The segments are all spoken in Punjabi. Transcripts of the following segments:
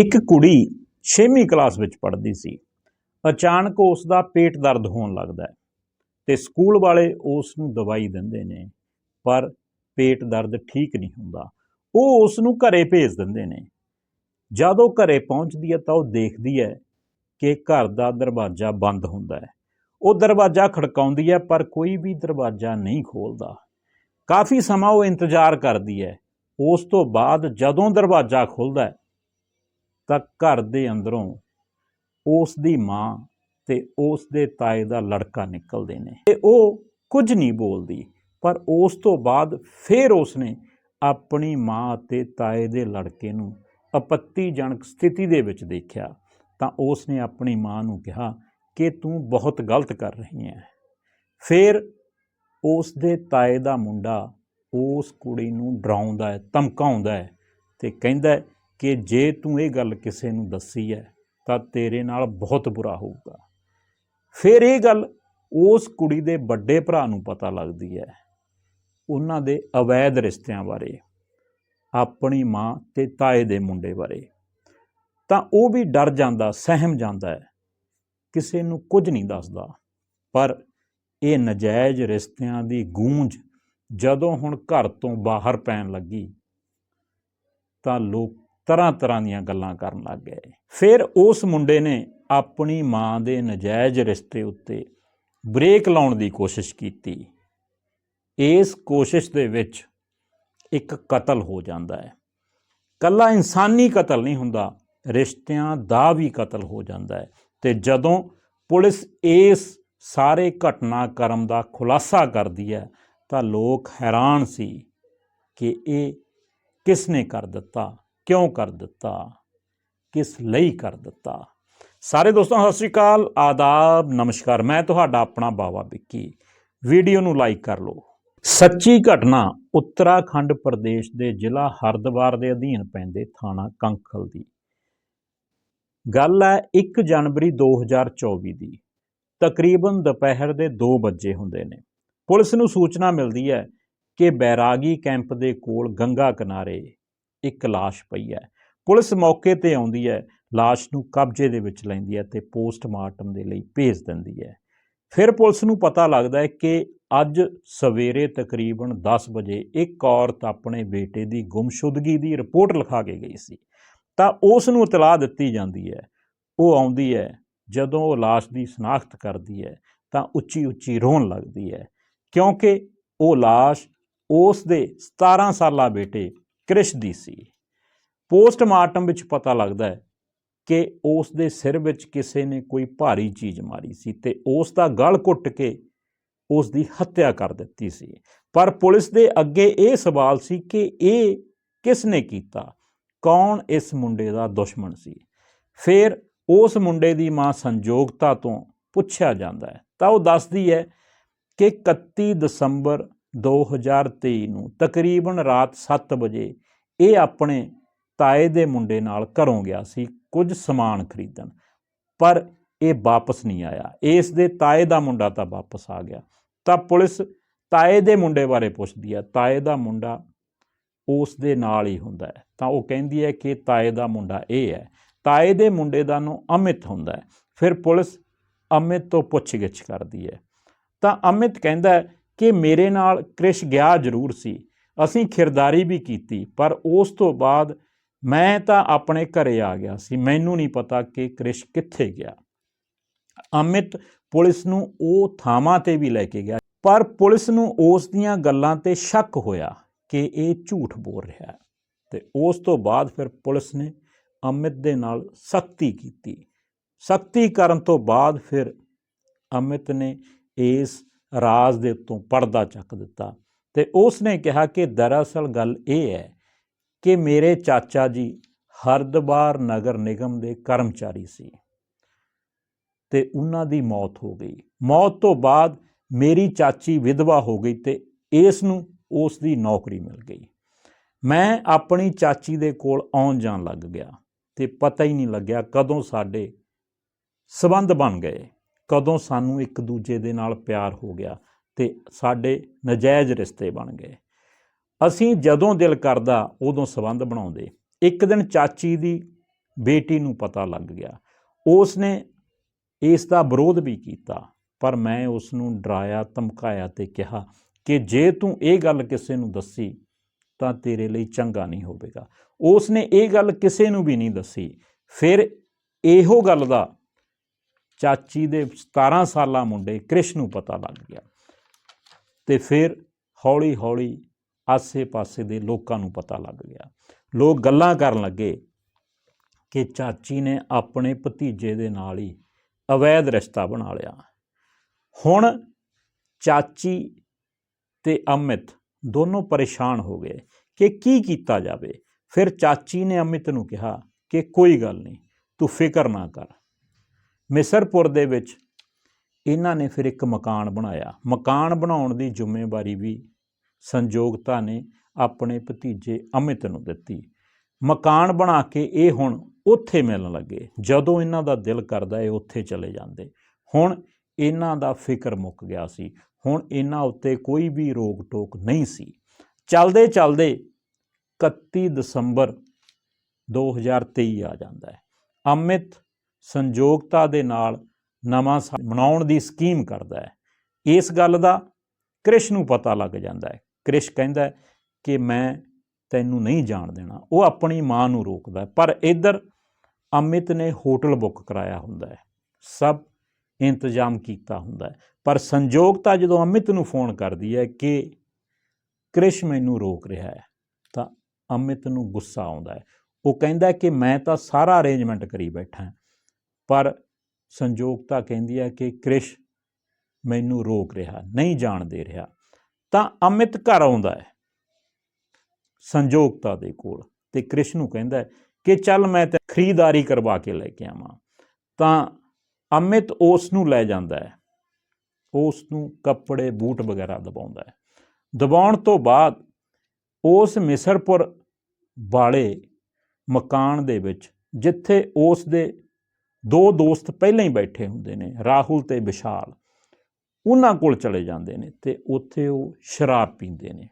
ਇੱਕ ਕੁੜੀ 6ਵੀਂ ਕਲਾਸ ਵਿੱਚ ਪੜ੍ਹਦੀ ਸੀ। ਅਚਾਨਕ ਉਸ ਦਾ ਪੇਟ ਦਰਦ ਹੋਣ ਲੱਗਦਾ ਹੈ ਤੇ ਸਕੂਲ ਵਾਲੇ ਉਸ ਨੂੰ ਦਵਾਈ ਦਿੰਦੇ ਨੇ, ਪਰ ਪੇਟ ਦਰਦ ਠੀਕ ਨਹੀਂ ਹੁੰਦਾ। ਉਹ ਉਸ ਨੂੰ ਘਰੇ ਭੇਜ ਦਿੰਦੇ ਨੇ। ਜਦੋਂ ਘਰੇ ਪਹੁੰਚਦੀ ਹੈ ਤਾਂ ਉਹ ਦੇਖਦੀ ਹੈ ਕਿ ਘਰ ਦਾ ਦਰਵਾਜ਼ਾ ਬੰਦ ਹੁੰਦਾ ਹੈ। ਉਹ ਦਰਵਾਜ਼ਾ ਖੜਕਾਉਂਦੀ ਹੈ, ਪਰ ਕੋਈ ਵੀ ਦਰਵਾਜ਼ਾ ਨਹੀਂ ਖੋਲਦਾ। ਕਾਫੀ ਸਮਾਂ ਉਹ ਇੰਤਜ਼ਾਰ ਕਰਦੀ ਹੈ। ਉਸ ਤੋਂ ਬਾਅਦ ਜਦੋਂ ਦਰਵਾਜ਼ਾ ਖੁੱਲਦਾ ਹੈ ਤਾਂ ਘਰ ਦੇ ਅੰਦਰੋਂ ਉਸ ਦੀ ਮਾਂ ਤੇ ਉਸ ਦੇ ਤਾਏ ਦਾ ਲੜਕਾ ਨਿਕਲਦੇ ਨੇ। ਤੇ ਉਹ ਕੁਝ ਨਹੀਂ ਬੋਲਦੀ, ਪਰ ਉਸ ਤੋਂ ਬਾਅਦ ਫਿਰ ਉਸਨੇ ਆਪਣੀ ਮਾਂ ਅਤੇ ਤਾਏ ਦੇ ਲੜਕੇ ਨੂੰ ਆਪੱਤੀਜਨਕ ਸਥਿਤੀ ਦੇ ਵਿੱਚ ਦੇਖਿਆ। ਤਾਂ ਉਸ ਨੇ ਆਪਣੀ ਮਾਂ ਨੂੰ ਕਿਹਾ ਕਿ ਤੂੰ ਬਹੁਤ ਗਲਤ ਕਰ ਰਹੀ ਹੈ। ਫਿਰ ਉਸ ਦੇ ਤਾਏ ਦਾ ਮੁੰਡਾ ਉਸ ਕੁੜੀ ਨੂੰ ਡਰਾਉਂਦਾ ਹੈ, ਧਮਕਾਉਂਦਾ ਹੈ ਤੇ ਕਹਿੰਦਾ ਕਿ ਜੇ ਤੂੰ ਇਹ ਗੱਲ ਕਿਸੇ ਨੂੰ ਦੱਸੀ ਹੈ, ਤਾਂ ਤੇਰੇ ਨਾਲ ਬਹੁਤ ਬੁਰਾ ਹੋਊਗਾ। ਫਿਰ ਇਹ ਗੱਲ ਉਸ ਕੁੜੀ ਦੇ ਵੱਡੇ ਭਰਾ ਨੂੰ ਪਤਾ ਲੱਗਦੀ ਹੈ, ਉਹਨਾਂ ਦੇ ਅਵੈਧ ਰਿਸ਼ਤਿਆਂ ਬਾਰੇ, ਆਪਣੀ ਮਾਂ ਤੇ ਤਾਏ ਦੇ ਮੁੰਡੇ ਬਾਰੇ। ਤਾਂ ਉਹ ਵੀ ਡਰ ਜਾਂਦਾ, ਸਹਿਮ ਜਾਂਦਾ ਹੈ, ਕਿਸੇ ਨੂੰ ਕੁਝ ਨਹੀਂ ਦੱਸਦਾ। ਪਰ ਇਹ ਨਜਾਇਜ਼ ਰਿਸ਼ਤਿਆਂ ਦੀ ਗੂੰਜ ਜਦੋਂ ਹੁਣ ਘਰ ਤੋਂ ਬਾਹਰ ਪੈਣ ਲੱਗੀ, ਤਾਂ ਲੋਕ ਤਰ੍ਹਾਂ ਤਰ੍ਹਾਂ ਦੀਆਂ ਗੱਲਾਂ ਕਰਨ ਲੱਗ ਗਏ। ਫਿਰ ਉਸ ਮੁੰਡੇ ਨੇ ਆਪਣੀ ਮਾਂ ਦੇ ਨਜਾਇਜ਼ ਰਿਸ਼ਤੇ ਉੱਤੇ ਬ੍ਰੇਕ ਲਾਉਣ ਦੀ ਕੋਸ਼ਿਸ਼ ਕੀਤੀ। ਇਸ ਕੋਸ਼ਿਸ਼ ਦੇ ਵਿੱਚ ਇੱਕ ਕਤਲ ਹੋ ਜਾਂਦਾ ਹੈ। ਕੱਲਾ ਇਨਸਾਨੀ ਕਤਲ ਨਹੀਂ ਹੁੰਦਾ, ਰਿਸ਼ਤਿਆਂ ਦਾ ਵੀ ਕਤਲ ਹੋ ਜਾਂਦਾ ਹੈ ਤੇ ਜਦੋਂ ਪੁਲਿਸ ਇਸ ਸਾਰੇ ਘਟਨਾਕ੍ਰਮ ਦਾ ਖੁਲਾਸਾ ਕਰਦੀ ਹੈ, ਤਾਂ ਲੋਕ ਹੈਰਾਨ ਸੀ ਕਿ ਇਹ ਕਿਸ ਨੇ ਕਰ ਦਿੱਤਾ? ਕਿਉਂ ਕਰ ਦਿੱਤਾ? ਕਿਸ ਲਈ ਕਰ ਦਿੱਤਾ? ਸਾਰੇ ਦੋਸਤੋ, ਸਤਿ ਸ਼੍ਰੀ ਅਕਾਲ। ਆਦਾਬ, ਨਮਸਕਾਰ। ਮੈਂ ਤੁਹਾਡਾ ਆਪਣਾ ਬਾਵਾ ਵਿੱਕੀ। ਵੀਡੀਓ ਨੂੰ ਲਾਈਕ ਕਰ ਲਓ। ਸੱਚੀ ਘਟਨਾ ਉੱਤਰਾਖੰਡ ਪ੍ਰਦੇਸ਼ ਦੇ ਜ਼ਿਲ੍ਹਾ ਹਰਦਵਾਰ ਦੇ ਅਧੀਨ ਪੈਂਦੇ ਥਾਣਾ ਕੰਖਲ ਦੀ। ਗੱਲ ਹੈ 1 ਜਨਵਰੀ 2024 ਦੀ। ਤਕਰੀਬਨ ਦੁਪਹਿਰ ਦੇ 2 ਵਜੇ ਹੁੰਦੇ ਨੇ। ਪੁਲਿਸ ਨੂੰ ਸੂਚਨਾ ਮਿਲਦੀ ਹੈ ਕਿ ਬੈਰਾਗੀ ਕੈਂਪ ਦੇ ਕੋਲ ਗੰਗਾ ਕਿਨਾਰੇ ਇੱਕ ਲਾਸ਼ ਪਈ ਹੈ। ਪੁਲਿਸ ਮੌਕੇ ਤੇ ਆਉਂਦੀ ਹੈ, ਲਾਸ਼ ਨੂੰ ਕਬਜ਼ੇ ਦੇ ਵਿੱਚ ਲੈਂਦੀ ਹੈ ਤੇ ਪੋਸਟਮਾਰਟਮ ਦੇ ਲਈ ਭੇਜ ਦਿੰਦੀ ਹੈ। ਫਿਰ ਪੁਲਿਸ ਨੂੰ ਪਤਾ ਲੱਗਦਾ ਹੈ ਕਿ ਅੱਜ ਸਵੇਰੇ ਤਕਰੀਬਨ 10 ਵਜੇ ਇੱਕ ਔਰਤ ਆਪਣੇ ਬੇਟੇ ਦੀ ਗੁੰਮਸ਼ੁਦਗੀ ਦੀ ਰਿਪੋਰਟ ਲਿਖਾ ਕੇ ਗਈ ਸੀ। ਤਾਂ ਉਸ ਨੂੰ ਇਤਲਾਹ ਦਿੱਤੀ ਜਾਂਦੀ ਹੈ। ਉਹ ਆਉਂਦੀ ਹੈ, ਜਦੋਂ ਉਹ ਲਾਸ਼ ਦੀ ਸ਼ਨਾਖਤ ਕਰਦੀ ਹੈ ਤਾਂ ਉੱਚੀ ਉੱਚੀ ਰੋਣ ਲੱਗਦੀ ਹੈ ਕਿਉਂਕਿ ਉਹ ਲਾਸ਼ ਉਸ ਦੇ 17 ਸਾਲਾ ਬੇਟੇ ਕ੍ਰਿਸ਼ ਦੀ ਸੀ। ਪੋਸਟਮਾਰਟਮ ਵਿੱਚ ਪਤਾ ਲੱਗਦਾ ਹੈ ਕਿ ਉਸ ਦੇ ਸਿਰ ਵਿੱਚ ਕਿਸੇ ਨੇ ਕੋਈ ਭਾਰੀ ਚੀਜ਼ ਮਾਰੀ ਸੀ ਤੇ ਉਸ ਦਾ ਗਲ ਘੁੱਟ ਕੇ ਉਸ ਦੀ ਹੱਤਿਆ ਕਰ ਦਿੱਤੀ ਸੀ। ਪਰ ਪੁਲਿਸ ਦੇ ਅੱਗੇ ਇਹ ਸਵਾਲ ਸੀ ਕਿ ਇਹ ਕਿਸ ਨੇ ਕੀਤਾ? ਕੌਣ ਇਸ ਮੁੰਡੇ ਦਾ ਦੁਸ਼ਮਣ ਸੀ? ਫਿਰ ਉਸ ਮੁੰਡੇ ਦੀ ਮਾਂ ਸੰਜੋਗਤਾ ਤੋਂ ਪੁੱਛਿਆ ਜਾਂਦਾ ਹੈ। ਤਾਂ ਉਹ ਦੱਸਦੀ ਹੈ ਕਿ 31 ਦਸੰਬਰ 2023 ਨੂੰ ਤਕਰੀਬਨ ਰਾਤ 7 ਵਜੇ ਇਹ ਆਪਣੇ ਤਾਏ ਦੇ ਮੁੰਡੇ ਨਾਲ ਘਰੋਂ ਗਿਆ ਸੀ ਕੁਝ ਸਮਾਨ ਖਰੀਦਣ। ਪਰ ਇਹ ਵਾਪਸ ਨਹੀਂ ਆਇਆ। ਇਸ ਦੇ ਤਾਏ ਦਾ ਮੁੰਡਾ ਤਾਂ ਵਾਪਸ ਆ ਗਿਆ। ਤਾਂ ਪੁਲਿਸ ਤਾਏ ਦੇ ਮੁੰਡੇ ਬਾਰੇ ਪੁੱਛਦੀ ਹੈ ਤਾਏ ਦਾ ਮੁੰਡਾ ਉਸ ਦੇ ਨਾਲ ਹੀ ਹੁੰਦਾ ਹੈ। ਤਾਂ ਉਹ ਕਹਿੰਦੀ ਹੈ ਕਿ ਤਾਏ ਦਾ ਮੁੰਡਾ ਇਹ ਹੈ। ਤਾਏ ਦੇ ਮੁੰਡੇ ਦਾ ਨਾਮ ਅਮਿਤ ਹੁੰਦਾ ਹੈ। ਫਿਰ ਪੁਲਿਸ ਅਮਿਤ ਤੋਂ ਪੁੱਛਗਿੱਛ ਕਰਦੀ ਹੈ। ਤਾਂ ਅਮਿਤ ਕਹਿੰਦਾ ਹੈ ਕਿ ਮੇਰੇ ਨਾਲ ਕ੍ਰਿਸ਼ ਗਿਆ ਜ਼ਰੂਰ ਸੀ। ਅਸੀਂ ਖਿਰਦਾਰੀ ਵੀ ਕੀਤੀ, ਪਰ ਉਸ ਤੋਂ ਬਾਅਦ ਮੈਂ ਤਾਂ ਆਪਣੇ ਘਰੇ ਆ ਗਿਆ ਸੀ। ਮੈਨੂੰ ਨਹੀਂ ਪਤਾ ਕਿ ਕ੍ਰਿਸ਼ ਕਿੱਥੇ ਗਿਆ। ਅਮਿਤ ਪੁਲਿਸ ਨੂੰ ਉਹ ਥਾਵਾਂ ਤੇ ਵੀ ਲੈ ਕੇ ਗਿਆ, ਪਰ ਪੁਲਿਸ ਨੂੰ ਉਸ ਦੀਆਂ ਗੱਲਾਂ ਤੇ ਸ਼ੱਕ ਹੋਇਆ ਕਿ ਇਹ ਝੂਠ ਬੋਲ ਰਿਹਾ ਹੈ। ਤੇ ਉਸ ਤੋਂ ਬਾਅਦ ਫਿਰ ਪੁਲਿਸ ਨੇ ਅਮਿਤ ਦੇ ਨਾਲ ਸਖਤੀ ਕੀਤੀ। ਸਖਤੀ ਕਰਨ ਤੋਂ ਬਾਅਦ ਫਿਰ ਅਮਿਤ ਨੇ ਇਸ ਰਾਜ਼ ਦੇ ਉੱਤੋਂ ਪਰਦਾ ਚੱਕ ਦਿੱਤਾ ਤੇ ਉਸ ਨੇ ਕਿਹਾ ਕਿ ਦਰਅਸਲ ਗੱਲ ਇਹ ਹੈ ਕਿ ਮੇਰੇ ਚਾਚਾ ਜੀ ਹਰਦਬਾਰ ਨਗਰ ਨਿਗਮ ਦੇ ਕਰਮਚਾਰੀ ਸੀ ਤੇ ਉਹਨਾਂ ਦੀ ਮੌਤ ਹੋ ਗਈ। ਮੌਤ ਤੋਂ ਬਾਅਦ ਮੇਰੀ ਚਾਚੀ ਵਿਧਵਾ ਹੋ ਗਈ ਤੇ ਇਸ ਨੂੰ ਉਸ ਦੀ ਨੌਕਰੀ ਮਿਲ ਗਈ। ਮੈਂ ਆਪਣੀ ਚਾਚੀ ਦੇ ਕੋਲ ਆਉਣ ਜਾਣ ਲੱਗ ਗਿਆ ਤੇ ਪਤਾ ਹੀ ਨਹੀਂ ਲੱਗਿਆ ਕਦੋਂ ਸਾਡੇ ਸਬੰਧ ਬਣ ਗਏ। ਕਦੋਂ ਸਾਨੂੰ ਇੱਕ ਦੂਜੇ ਦੇ ਨਾਲ ਪਿਆਰ ਹੋ ਗਿਆ ਤੇ ਸਾਡੇ ਨਜਾਇਜ਼ ਰਿਸ਼ਤੇ ਬਣ ਗਏ। ਅਸੀਂ ਜਦੋਂ ਦਿਲ ਕਰਦਾ ਉਦੋਂ ਸਬੰਧ ਬਣਾਉਂਦੇ। ਇੱਕ ਦਿਨ ਚਾਚੀ ਦੀ ਬੇਟੀ ਨੂੰ ਪਤਾ ਲੱਗ ਗਿਆ। ਉਸ ਨੇ ਇਸ ਦਾ ਵਿਰੋਧ ਵੀ ਕੀਤਾ, ਪਰ ਮੈਂ ਉਸ ਨੂੰ ਡਰਾਇਆ, ਧਮਕਾਇਆ ਤੇ ਕਿਹਾ ਕਿ ਜੇ ਤੂੰ ਇਹ ਗੱਲ ਕਿਸੇ ਨੂੰ ਦੱਸੀ ਤਾਂ ਤੇਰੇ ਲਈ ਚੰਗਾ ਨਹੀਂ ਹੋਵੇਗਾ। ਉਸ ਨੇ ਇਹ ਗੱਲ ਕਿਸੇ ਨੂੰ ਵੀ ਨਹੀਂ ਦੱਸੀ। ਫਿਰ ਇਹੋ ਗੱਲ ਦਾ ਚਾਚੀ ਦੇ 17 ਸਾਲਾਂ ਮੁੰਡੇ ਕ੍ਰਿਸ਼ ਨੂੰ ਪਤਾ ਲੱਗ ਗਿਆ। ਤੇ ਫਿਰ ਹੌਲੀ ਹੌਲੀ ਆਸੇ-ਪਾਸੇ ਦੇ ਲੋਕਾਂ ਨੂੰ ਪਤਾ ਲੱਗ ਗਿਆ। ਲੋਕ ਗੱਲਾਂ ਕਰਨ ਲੱਗੇ ਕਿ ਚਾਚੀ ਨੇ ਆਪਣੇ ਭਤੀਜੇ ਦੇ ਨਾਲ ਹੀ ਅਵੈਧ ਰਿਸ਼ਤਾ ਬਣਾ ਲਿਆ। ਹੁਣ ਚਾਚੀ ਤੇ ਅਮਿਤ ਦੋਨੋਂ ਪਰੇਸ਼ਾਨ ਹੋ ਗਏ ਕਿ ਕੀ ਕੀਤਾ ਜਾਵੇ। ਫਿਰ ਚਾਚੀ ਨੇ ਅਮਿਤ ਨੂੰ ਕਿਹਾ ਕਿ ਕੋਈ ਗੱਲ ਨਹੀਂ, ਤੂੰ ਫਿਕਰ ਨਾ ਕਰ। ਮਿਸਰਪੁਰ ਦੇ ਵਿੱਚ ਇਹਨਾਂ ਨੇ ਫਿਰ ਇੱਕ ਮਕਾਨ ਬਣਾਇਆ। ਮਕਾਨ ਬਣਾਉਣ ਦੀ ਜ਼ਿੰਮੇਵਾਰੀ ਵੀ ਸੰਯੋਗਤਾ ਨੇ ਆਪਣੇ ਭਤੀਜੇ ਅਮਿਤ ਨੂੰ ਦਿੱਤੀ। ਮਕਾਨ ਬਣਾ ਕੇ ਇਹ ਹੁਣ ਉੱਥੇ ਮਿਲਣ ਲੱਗੇ। ਜਦੋਂ ਇਹਨਾਂ ਦਾ ਦਿਲ ਕਰਦਾ ਇਹ ਉੱਥੇ ਚਲੇ ਜਾਂਦੇ। ਹੁਣ ਇਹਨਾਂ ਦਾ ਫਿਕਰ ਮੁੱਕ ਗਿਆ ਸੀ। ਹੁਣ ਇਹਨਾਂ ਉੱਤੇ ਕੋਈ ਵੀ ਰੋਕ ਟੋਕ ਨਹੀਂ ਸੀ। ਚਲਦੇ ਚਲਦੇ 31 ਦਸੰਬਰ 2023 ਆ ਜਾਂਦਾ ਹੈ। ਅਮਿਤ ਸੰਯੋਗਤਾ ਦੇ ਨਾਲ ਨਵਾਂ ਸਾਲ ਮਨਾਉਣ ਦੀ ਸਕੀਮ ਕਰਦਾ ਹੈ। ਇਸ ਗੱਲ ਦਾ ਕ੍ਰਿਸ਼ ਨੂੰ ਪਤਾ ਲੱਗ ਜਾਂਦਾ ਹੈ। ਕ੍ਰਿਸ਼ ਕਹਿੰਦਾ ਹੈ ਕਿ ਮੈਂ ਤੈਨੂੰ ਨਹੀਂ ਜਾਣ ਦੇਣਾ। ਉਹ ਆਪਣੀ ਮਾਂ ਨੂੰ ਰੋਕਦਾ ਪਰ ਇੱਧਰ ਅਮਿਤ ਨੇ ਹੋਟਲ ਬੁੱਕ ਕਰਾਇਆ ਹੁੰਦਾ ਹੈ। ਸਭ ਇੰਤਜ਼ਾਮ ਕੀਤਾ ਹੁੰਦਾ ਹੈ। ਪਰ ਸੰਯੋਗਤਾ ਜਦੋਂ ਅਮਿਤ ਨੂੰ ਫੋਨ ਕਰਦੀ ਹੈ ਕਿ ਕ੍ਰਿਸ਼ ਮੈਨੂੰ ਰੋਕ ਰਿਹਾ ਹੈ, ਤਾਂ ਅਮਿਤ ਨੂੰ ਗੁੱਸਾ ਆਉਂਦਾ ਹੈ। ਉਹ ਕਹਿੰਦਾ ਕਿ ਮੈਂ ਤਾਂ ਸਾਰਾ ਅਰੇਂਜਮੈਂਟ ਕਰੀ ਬੈਠਾ ਹਾਂ। ਪਰ ਸੰਯੋਗਤਾ ਕਹਿੰਦੀ ਹੈ ਕਿ ਕ੍ਰਿਸ਼ ਮੈਨੂੰ ਰੋਕ ਰਿਹਾ, ਨਹੀਂ ਜਾਣ ਦੇ ਰਿਹਾ। ਤਾਂ ਅਮਿਤ ਘਰ ਆਉਂਦਾ ਹੈ। ਸੰਯੋਗਤਾ ਦੇ ਕੋਲ ਤੇ ਕ੍ਰਿਸ਼ ਨੂੰ ਕਹਿੰਦਾ ਕਿ ਚੱਲ ਮੈਂ ਤੇ ਖਰੀਦਦਾਰੀ ਕਰਵਾ ਕੇ ਲੈ ਕੇ ਆਵਾਂ। ਤਾਂ ਅਮਿਤ ਉਸ ਨੂੰ ਲੈ ਜਾਂਦਾ ਹੈ। ਉਸ ਨੂੰ ਕੱਪੜੇ, ਬੂਟ ਵਗੈਰਾ ਦਬਾਉਂਦਾ ਹੈ। ਦਬਾਉਣ ਤੋਂ ਬਾਅਦ ਉਸ ਮਿਸਰਪੁਰ ਵਾਲੇ ਮਕਾਨ ਦੇ ਵਿੱਚ, ਜਿੱਥੇ ਉਸ ਦੇ ਦੋ ਦੋਸਤ ਪਹਿਲਾਂ ਹੀ ਬੈਠੇ ਹੁੰਦੇ ਨੇ, ਰਾਹੁਲ ਤੇ ਵਿਸ਼ਾਲ। ਉਹਨਾਂ ਕੋਲ ਚਲੇ ਜਾਂਦੇ ਨੇ ਤੇ ਉੱਥੇ ਉਹ ਸ਼ਰਾਬ ਪੀਂਦੇ ਨੇ।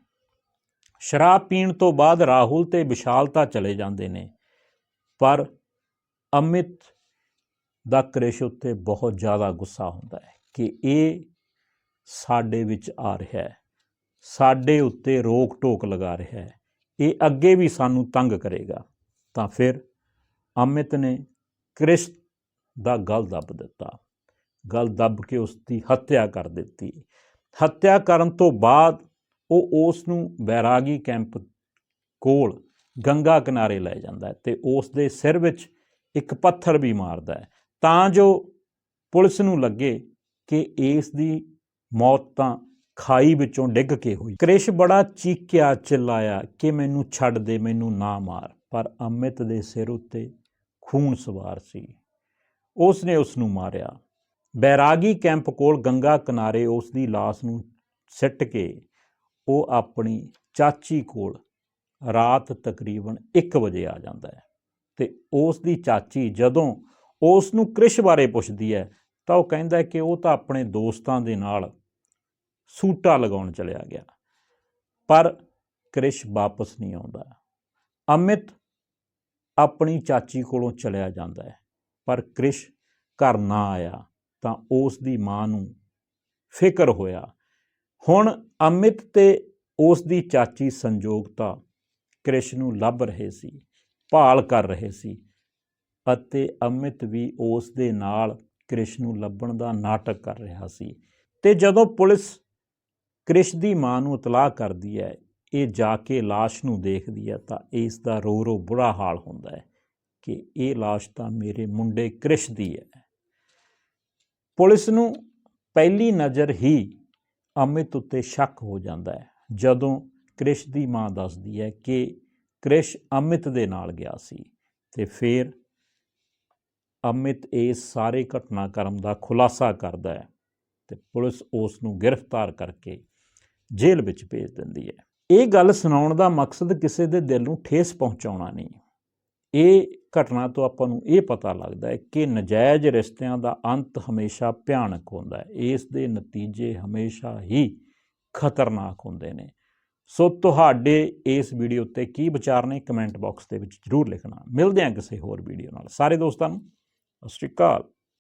ਸ਼ਰਾਬ ਪੀਣ ਤੋਂ ਬਾਅਦ ਰਾਹੁਲ ਤੇ ਵਿਸ਼ਾਲ ਤਾਂ ਚਲੇ ਜਾਂਦੇ ਨੇ, ਪਰ ਅਮਿਤ ਦਾ ਕ੍ਰਿਸ਼ ਉੱਤੇ ਬਹੁਤ ਜ਼ਿਆਦਾ ਗੁੱਸਾ ਹੁੰਦਾ ਹੈ ਕਿ ਇਹ ਸਾਡੇ ਵਿੱਚ ਆ ਰਿਹਾ ਹੈ, ਸਾਡੇ ਉੱਤੇ ਰੋਕ ਟੋਕ ਲਗਾ ਰਿਹਾ ਹੈ, ਇਹ ਅੱਗੇ ਵੀ ਸਾਨੂੰ ਤੰਗ ਕਰੇਗਾ। ਤਾਂ ਫਿਰ ਅਮਿਤ ਨੇ ਕ੍ਰਿਸ਼ ਦਾ ਗਲ ਦੱਬ ਦਿੱਤਾ। ਗਲ ਦੱਬ ਕੇ ਉਸ ਦੀ ਹੱਤਿਆ ਕਰ ਦਿੱਤੀ। ਹੱਤਿਆ ਕਰਨ ਤੋਂ ਬਾਅਦ ਉਹ ਉਸ ਨੂੰ ਬੈਰਾਗੀ ਕੈਂਪ ਕੋਲ ਗੰਗਾ ਕਿਨਾਰੇ ਲੈ ਜਾਂਦਾ ਹੈ ਤੇ ਉਸ ਦੇ ਸਿਰ ਵਿੱਚ ਇੱਕ ਪੱਥਰ ਵੀ ਮਾਰਦਾ ਹੈ। ਤਾਂ ਜੋ ਪੁਲਿਸ ਨੂੰ ਲੱਗੇ ਕਿ ਇਸ ਦੀ ਮੌਤ ਤਾਂ ਖਾਈ ਵਿੱਚੋਂ ਡਿੱਗ ਕੇ ਹੋਈ। ਕ੍ਰਿਸ਼ ਬੜਾ ਚੀਕਿਆ ਚਿল্লাਇਆ ਕਿ ਮੈਨੂੰ ਛੱਡ ਦੇ, ਮੈਨੂੰ ਨਾ ਮਾਰ। ਪਰ ਅਮਿਤ ਦੇ ਸਿਰ ਉੱਤੇ ਖੂਨ ਸਵਾਰ ਸੀ। ਉਸ ਨੇ ਉਸ ਨੂੰ ਮਾਰਿਆ। ਬੈਰਾਗੀ ਕੈਂਪ ਕੋਲ ਗੰਗਾ ਕਿਨਾਰੇ ਉਸ ਦੀ ਲਾਸ਼ ਨੂੰ ਸਿੱਟ ਕੇ ਉਹ ਆਪਣੀ ਚਾਚੀ ਕੋਲ ਰਾਤ ਤਕਰੀਬਨ 1 ਵਜੇ ਆ ਜਾਂਦਾ ਹੈ ਤੇ ਉਸ ਦੀ ਚਾਚੀ ਜਦੋਂ ਉਸ ਨੂੰ ਕ੍ਰਿਸ਼ ਬਾਰੇ ਪੁੱਛਦੀ ਹੈ ਤਾਂ ਉਹ ਕਹਿੰਦਾ ਕਿ ਉਹ ਤਾਂ ਆਪਣੇ ਦੋਸਤਾਂ ਦੇ ਨਾਲ ਸੂਟਾ ਲਗਾਉਣ ਚਲਿਆ ਗਿਆ, ਪਰ ਕ੍ਰਿਸ਼ ਵਾਪਸ ਨਹੀਂ ਆਉਂਦਾ। ਅਮਿਤ ਆਪਣੀ ਚਾਚੀ ਕੋਲੋਂ ਚਲਿਆ ਜਾਂਦਾ ਹੈ। ਪਰ ਕ੍ਰਿਸ਼ ਘਰ ਨਾ ਆਇਆ ਤਾਂ ਉਸ ਦੀ ਮਾਂ ਨੂੰ ਫਿਕਰ ਹੋਇਆ। ਹੁਣ ਅਮਿਤ ਤੇ ਉਸ ਦੀ ਚਾਚੀ ਸੰਜੋਗਤਾ ਕ੍ਰਿਸ਼ ਨੂੰ ਲੱਭ ਰਹੇ ਸੀ, ਭਾਲ ਕਰ ਰਹੇ ਸੀ ਅਤੇ ਅਮਿਤ ਵੀ ਉਸ ਦੇ ਨਾਲ ਕ੍ਰਿਸ਼ ਨੂੰ ਲੱਭਣ ਦਾ ਨਾਟਕ ਕਰ ਰਿਹਾ ਸੀ। ਤੇ ਜਦੋਂ ਪੁਲਿਸ ਕ੍ਰਿਸ਼ ਦੀ ਮਾਂ ਨੂੰ ਇਤਲਾਹ ਕਰਦੀ ਹੈ, ਇਹ ਜਾ ਕੇ লাশ ਨੂੰ ਦੇਖਦੀ ਹੈ ਤਾਂ ਇਸ ਦਾ ਰੋ ਰੋ ਬੁਰਾ ਹਾਲ ਹੁੰਦਾ ਹੈ। ਕਿ ਇਹ লাশ ਤਾਂ ਮੇਰੇ ਮੁੰਡੇ ਕ੍ਰਿਸ਼ ਦੀ ਹੈ। ਪੁਲਿਸ ਨੂੰ ਪਹਿਲੀ ਨਜ਼ਰ ਹੀ ਅਮਿਤ ਉੱਤੇ ਸ਼ੱਕ ਹੋ ਜਾਂਦਾ ਹੈ, ਜਦੋਂ ਕ੍ਰਿਸ਼ ਦੀ ਮਾਂ ਦੱਸਦੀ ਹੈ ਕਿ ਕ੍ਰਿਸ਼ ਅਮਿਤ ਦੇ ਨਾਲ ਗਿਆ ਸੀ ਤੇ ਫਿਰ ਅਮਿਤ ਇਸ ਸਾਰੇ ਘਟਨਾਕ੍ਰਮ ਦਾ ਖੁਲਾਸਾ ਕਰਦਾ ਹੈ ਤੇ ਪੁਲਿਸ ਉਸ ਨੂੰ ਗ੍ਰਿਫਤਾਰ ਕਰਕੇ ਜੇਲ੍ਹ ਵਿੱਚ ਭੇਜ ਦਿੰਦੀ ਹੈ। ਇਹ ਗੱਲ ਸੁਣਾਉਣ ਦਾ ਮਕਸਦ ਕਿਸੇ ਦੇ ਦਿਲ ਨੂੰ ਠੇਸ ਪਹੁੰਚਾਉਣਾ ਨਹੀਂ। ਇਹ ਘਟਨਾ ਤੋਂ ਆਪਾਂ ਨੂੰ ਇਹ ਪਤਾ ਲੱਗਦਾ ਹੈ ਕਿ ਨਜਾਇਜ਼ ਰਿਸ਼ਤਿਆਂ ਦਾ ਅੰਤ ਹਮੇਸ਼ਾ ਭਿਆਨਕ ਹੁੰਦਾ ਹੈ। ਇਸ ਦੇ ਨਤੀਜੇ ਹਮੇਸ਼ਾ ਹੀ ਖਤਰਨਾਕ ਹੁੰਦੇ ਨੇ। ਸੋ ਤੁਹਾਡੇ ਇਸ ਵੀਡੀਓ ਉੱਤੇ ਕੀ ਵਿਚਾਰ ਨੇ ਕਮੈਂਟ ਬਾਕਸ ਦੇ ਵਿੱਚ ਜਰੂਰ ਲਿਖਣਾ। ਮਿਲਦੇ ਹਾਂ ਕਿਸੇ ਹੋਰ ਵੀਡੀਓ ਨਾਲ। ਸਾਰੇ ਦੋਸਤਾਂ ਨੂੰ, ਸਤਿ ਸ਼੍ਰੀ ਅਕਾਲ।